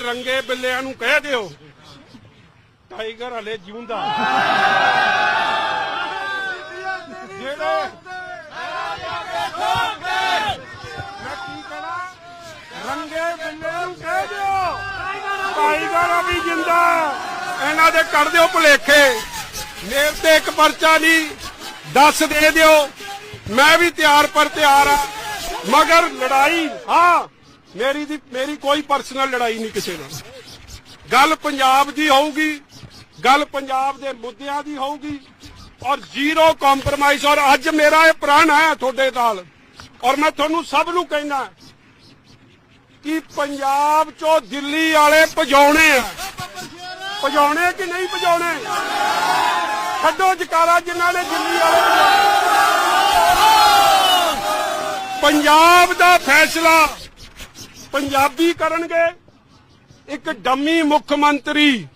ਰੰਗੇ ਬਿੱਲਿਆਂ ਨੂੰ ਕਹਿ ਦਿਓ। ਟਾਈਗਰ ਹਲੇ ਜਿਉਂਦਾ। ਜਿਹੜੇ ਮੈਂ ਕੀ ਕਹਣਾ ਰੰਗੇ ਬਿੱਲੇ ਨੂੰ ਕਹਿ ਦਿਓ। ਟਾਈਗਰ ਅਭੀ ਜਿੰਦਾ ਇਹਨਾਂ ਦੇ ਕੱਢ ਦਿਓ ਭੁਲੇਖੇ। ਮੇਰੇ ਤੇ ਇੱਕ ਪਰਚਾ ਨਹੀਂ, ਦੱਸ ਦੇ ਦਿਓ। ਮੈਂ ਵੀ ਤਿਆਰ ਪਰ ਤਿਆਰ ਆ ਮਗਰ ਲੜਾਈ, ਹਾਂ। ਮੇਰੀ ਦੀ ਮੇਰੀ ਕੋਈ ਪਰਸਨਲ ਲੜਾਈ ਨਹੀਂ ਕਿਸੇ ਨਾਲ। ਗੱਲ ਪੰਜਾਬ ਦੀ ਹੋਊਗੀ, ਗੱਲ ਪੰਜਾਬ ਦੇ ਮੁੱਦਿਆਂ ਦੀ ਹੋਊਗੀ ਔਰ ਜ਼ੀਰੋ ਕੰਪਰਮਾਈਜ਼ ਔਰ ਅੱਜ ਮੇਰਾ ਇਹ ਪ੍ਰਣ ਹੈ ਤੁਹਾਡੇ ਨਾਲ। ਔਰ ਮੈਂ ਤੁਹਾਨੂੰ ਸਭ ਨੂੰ ਕਹਿਣਾ ਕਿ ਪੰਜਾਬ ਚੋਂ ਦਿੱਲੀ ਵਾਲੇ ਭਜਾਉਣੇ ਆ। ਭਜਾਉਣੇ ਕਿ ਨਹੀਂ ਭਜਾਉਣੇ? ਛੱਡੋ ਜਕਾਰਾ ਜਿਨ੍ਹਾਂ ਨੇ ਦਿੱਲੀ ਵਾਲੇ ਪੰਜਾਬ ਦਾ ਫੈਸਲਾ ਪੰਜਾਬੀ ਕਰਨਗੇ। ਇੱਕ ਡੰਮੀ ਮੁੱਖ ਮੰਤਰੀ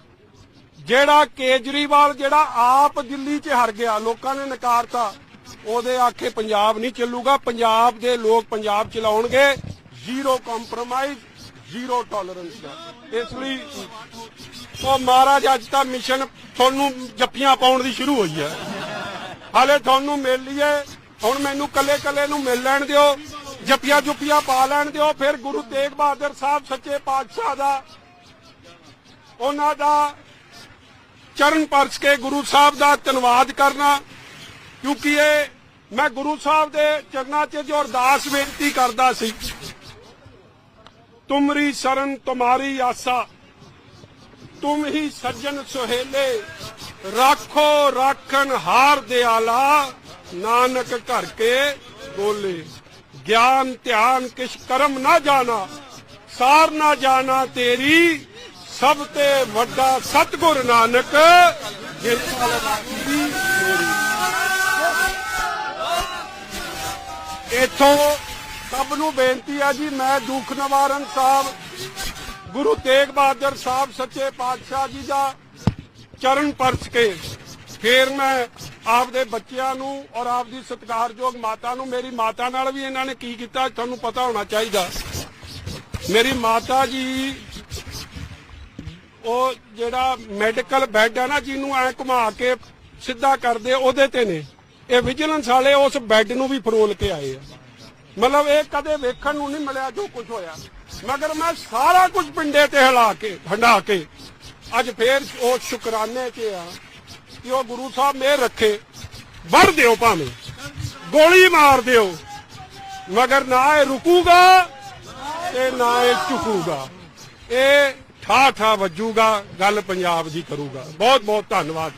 ਜਿਹੜਾ ਕੇਜਰੀਵਾਲ, ਜਿਹੜਾ ਆਪ ਦਿੱਲੀ 'ਚ ਹਰ ਗਿਆ, ਲੋਕਾਂ ਨੇ ਨਕਾਰਤਾ, ਉਹਦੇ ਆਖੇ ਪੰਜਾਬ ਨਹੀਂ ਚੱਲੂਗਾ। ਪੰਜਾਬ ਦੇ ਲੋਕ ਪੰਜਾਬ ਚਲਾਉਣਗੇ। ਜ਼ੀਰੋ ਕੰਪਰੋਮਾਈਜ਼ ਜ਼ੀਰੋ ਟੋਲਰੈਂਸ ਦਾ। ਇਸ ਲਈ ਉਹ ਮਹਾਰਾਜ, ਅੱਜ ਤਾਂ ਮਿਸ਼ਨ ਤੁਹਾਨੂੰ ਜੱਫੀਆਂ ਪਾਉਣ ਦੀ ਸ਼ੁਰੂ ਹੋਈ ਹੈ। ਹਾਲੇ ਤੁਹਾਨੂੰ ਮਿਲ ਲਈਏ। ਹੁਣ ਮੈਨੂੰ ਕੱਲੇ ਕੱਲੇ ਨੂੰ ਮਿਲ ਲੈਣ ਦਿਓ। ਜੱਫੀਆਂ ਜੁੱਫੀਆਂ ਪਾ ਲੈਣ ਦਿਓ, ਫਿਰ ਗੁਰੂ ਤੇਗ ਬਹਾਦਰ ਸਾਹਿਬ ਸੱਚੇ ਪਾਤਸ਼ਾਹ ਦਾ, ਉਹਨਾਂ ਦਾ ਚਰਨ ਪਰਚ ਕੇ ਗੁਰੂ ਸਾਹਿਬ ਦਾ ਧੰਨਵਾਦ ਕਰਨਾ, ਕਿਉਂਕਿ ਇਹ ਮੈਂ ਗੁਰੂ ਸਾਹਿਬ ਦੇ ਚਰਨਾਂ 'ਚ ਜੋ ਅਰਦਾਸ ਬੇਨਤੀ ਕਰਦਾ ਸੀ, ਤੁਮਰੀ ਸ਼ਰਨ, ਤੁਮਾਰੀ ਆਸਾ, ਤੁਮ ਹੀ ਸੱਜਣ ਸੁਹੇਲੇ, ਰੱਖੋ ਰਾਖਣ ਹਾਰ ਦਿਆਲਾ, ਨਾਨਕ ਘਰ ਕੇ ਬੋਲੇ। ਗਿਆਨ, ਧਿਆਨ ਕਿਛ ਕਰਮ ਨਾ ਜਾਣਾ, ਸਾਰ ਨਾ ਜਾਣਾ ਤੇਰੀ, ਸਭ ਤੇ ਵੱਡਾ ਸਤਗੁਰ ਨਾਨਕ ਜਿਸ ਨਾਲ ਰਾਖੀ ਇਥੋਂ ਸਭ ਨੂੰ ਬੇਨਤੀ ਆ ਜੀ, ਮੈਂ ਦੁੱਖ ਨਿਵਾਰਨ ਸਾਹਿਬ, ਗੁਰੂ ਤੇਗ ਬਹਾਦਰ ਸਾਹਿਬ ਸੱਚੇ ਪਾਤਸ਼ਾਹ ਜੀ ਦਾ ਚਰਨ ਪਰਸ ਕੇ ਫੇਰ ਮੈਂ ਆਪਦੇ ਬੱਚਿਆਂ ਨੂੰ ਔਰ ਆਪਦੀ ਸਤਿਕਾਰਯੋਗ ਮਾਤਾ ਨੂੰ, ਮੇਰੀ ਮਾਤਾ ਨਾਲ ਵੀ ਇਹਨਾਂ ਨੇ ਕੀ ਕੀਤਾ ਤੁਹਾਨੂੰ ਪਤਾ ਹੋਣਾ ਚਾਹੀਦਾ। ਮੇਰੀ ਮਾਤਾ ਜੀ, ਉਹ ਜਿਹੜਾ ਮੈਡੀਕਲ ਬੈੱਡ ਆ ਨਾ ਜਿਹਨੂੰ ਐ ਘੁਮਾ ਕੇ ਸਿੱਧਾ ਕਰਦੇ ਉਹਦੇ ਤੇ ਨੇ। ਇਹ ਵਿਜੀਲੈਂਸ ਵਾਲੇ ਉਸ ਬੈੱਡ ਨੂੰ ਵੀ ਫਰੋਲ ਕੇ ਆਏ ਆ। ਮਤਲਬ ਇਹ ਕਦੇ ਵੇਖਣ ਨੂੰ ਨਹੀਂ ਮਿਲਿਆ ਜੋ ਕੁਝ ਹੋਇਆ। ਮਗਰ ਮੈਂ ਸਾਰਾ ਕੁਝ ਪਿੰਡੇ ਤੇ ਹਿਲਾ ਕੇ ਹੰਡਾ ਕੇ, ਅੱਜ ਫੇਰ ਉਹ ਸ਼ੁਕਰਾਨੇ 'ਚ ਆ। ਕਿ ਉਹ ਗੁਰੂ ਸਾਹਿਬ ਮੇਰ ਰੱਖੇ। ਵੜ ਦਿਓ ਭਾਵੇਂ। ਗੋਲੀ ਮਾਰ ਦਿਓ। ਮਗਰ ਨਾ ਇਹ ਰੁਕੂਗਾ ਤੇ ਨਾ ਇਹ ਝੁਕੂਗਾ। ਇਹ ਠਾ ਠਾ ਵੱਜੂਗਾ, ਗੱਲ ਪੰਜਾਬ ਦੀ ਕਰੂਗਾ। ਬਹੁਤ ਬਹੁਤ ਧੰਨਵਾਦ।